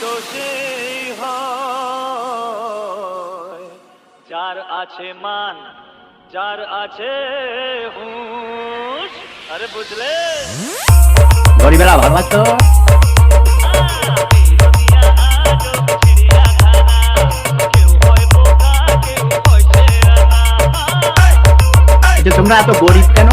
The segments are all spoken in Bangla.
তো সেই যার আছে মান যার আছে আরে বুঝলে গরিবেলা ভালো আছো তোমরা এত গরিব কেন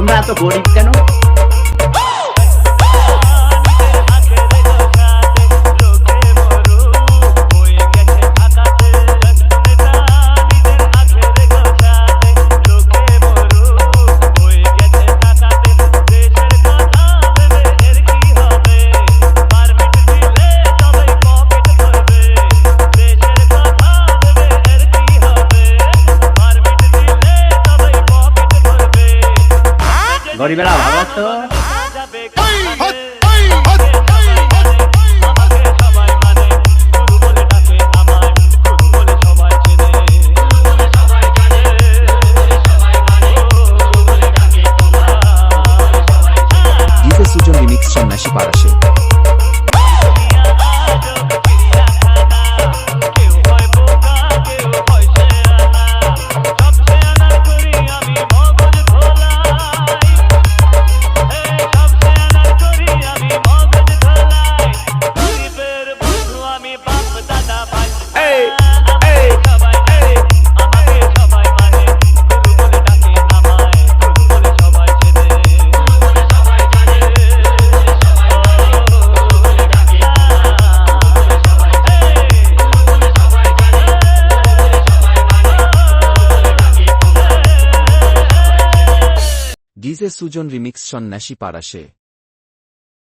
তোমরা এত গরিব কেন? গরিবেরা ভালো আছো? ডিজে সুজন রিমিক্স সন্ন্যাসী পারাসে